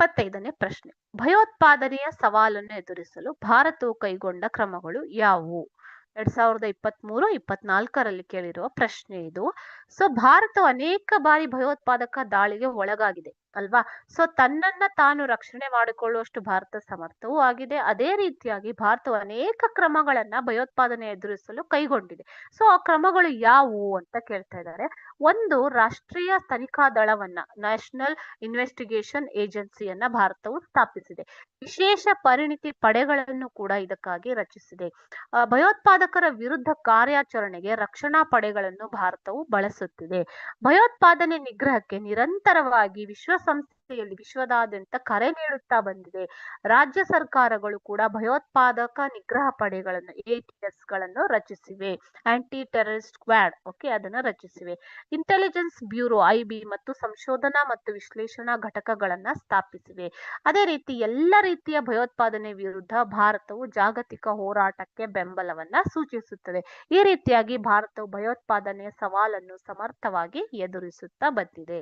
ಇಪ್ಪತ್ತೈದನೇ ಪ್ರಶ್ನೆ. ಭಯೋತ್ಪಾದನೆಯ ಸವಾಲನ್ನು ಎದುರಿಸಲು ಭಾರತವು ಕೈಗೊಂಡ ಕ್ರಮಗಳು ಯಾವುವು? ಎರಡ್ ಸಾವಿರದ ಇಪ್ಪತ್ತ್ ಮೂರು ಇಪ್ಪತ್ನಾಲ್ಕರಲ್ಲಿ ಕೇಳಿರುವ ಪ್ರಶ್ನೆ ಇದು. ಸೊ ಭಾರತವು ಅನೇಕ ಬಾರಿ ಭಯೋತ್ಪಾದಕ ದಾಳಿಗೆ ಒಳಗಾಗಿದೆ ಅಲ್ವಾ? ಸೊ ತನ್ನನ್ನ ತಾನು ರಕ್ಷಣೆ ಮಾಡಿಕೊಳ್ಳುವಷ್ಟು ಭಾರತ ಸಮರ್ಥವೂ ಆಗಿದೆ. ಅದೇ ರೀತಿಯಾಗಿ ಭಾರತವು ಅನೇಕ ಕ್ರಮಗಳನ್ನ ಭಯೋತ್ಪಾದನೆ ಎದುರಿಸಲು ಕೈಗೊಂಡಿದೆ. ಸೊ ಆ ಕ್ರಮಗಳು ಯಾವುವು ಅಂತ ಕೇಳ್ತಾ ಇದ್ದಾರೆ. ಒಂದು ರಾಷ್ಟ್ರೀಯ ತನಿಖಾ ದಳವನ್ನ ನ್ಯಾಷನಲ್ ಇನ್ವೆಸ್ಟಿಗೇಷನ್ ಏಜೆನ್ಸಿಯನ್ನ ಭಾರತವು ಸ್ಥಾಪಿಸಿದೆ. ವಿಶೇಷ ಪರಿಣಿತಿ ಪಡೆಗಳನ್ನು ಕೂಡ ಇದಕ್ಕಾಗಿ ರಚಿಸಿದೆ. ಆ, ಭಯೋತ್ಪಾದಕರ ವಿರುದ್ಧ ಕಾರ್ಯಾಚರಣೆಗೆ ರಕ್ಷಣಾ ಪಡೆಗಳನ್ನು ಭಾರತವು ಬಳಸುತ್ತಿದೆ. ಭಯೋತ್ಪಾದನೆ ನಿಗ್ರಹಕ್ಕೆ ನಿರಂತರವಾಗಿ ವಿಶ್ವಸಂಸ್ಥೆಯಲ್ಲಿ ವಿಶ್ವದಾದ್ಯಂತ ಕರೆ ನೀಡುತ್ತಾ ಬಂದಿದೆ. ರಾಜ್ಯ ಸರ್ಕಾರಗಳು ಕೂಡ ಭಯೋತ್ಪಾದಕ ನಿಗ್ರಹ ಪಡೆಗಳನ್ನು ಎಟಿಎಸ್ಗಳನ್ನು ರಚಿಸಿವೆ. ಆಂಟಿ ಟೆರರಿಸ್ಟ್ ಸ್ಕ್ವಾಡ್, ಓಕೆ, ಅದನ್ನು ರಚಿಸಿವೆ. ಇಂಟೆಲಿಜೆನ್ಸ್ ಬ್ಯೂರೋ ಐಬಿ ಮತ್ತು ಸಂಶೋಧನಾ ಮತ್ತು ವಿಶ್ಲೇಷಣಾ ಘಟಕಗಳನ್ನು ಸ್ಥಾಪಿಸಿವೆ. ಅದೇ ರೀತಿ ಎಲ್ಲ ರೀತಿಯ ಭಯೋತ್ಪಾದನೆ ವಿರುದ್ಧ ಭಾರತವು ಜಾಗತಿಕ ಹೋರಾಟಕ್ಕೆ ಬೆಂಬಲವನ್ನ ಸೂಚಿಸುತ್ತದೆ. ಈ ರೀತಿಯಾಗಿ ಭಾರತವು ಭಯೋತ್ಪಾದನೆಯ ಸವಾಲನ್ನು ಸಮರ್ಥವಾಗಿ ಎದುರಿಸುತ್ತಾ ಬಂದಿದೆ.